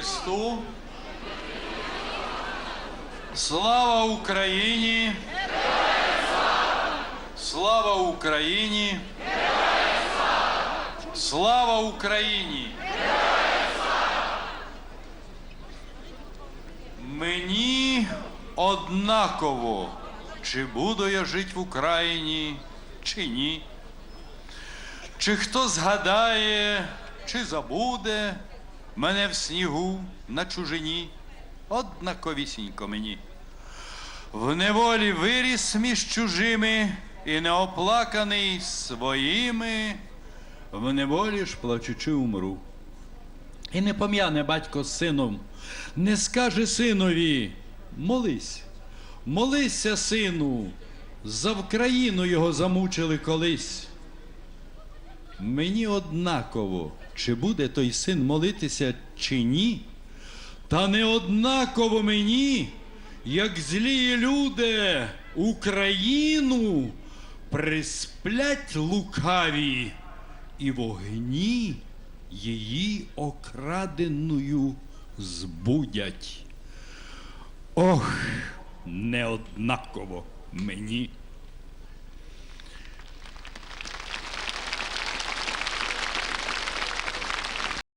Христу! Слава Україні! Слава Україні! Слава Україні! Мені однаково, чи буду я жити в Україні, чи ні. Чи хто згадає, чи забуде мене в снігу на чужині, однаковісінько мені. В неволі виріс між чужими і неоплаканий своїми, в неволі ж плачучи умру. І не пом'яне батько сином, не скаже синові, молись, молися, сину, за Вкраїну його замучили колись. Мені однаково, чи буде той син молитися, чи ні, та не однаково мені, як злі люди Україну присплять лукаві і вогні її окраденою збудять. Ох, неоднаково мені.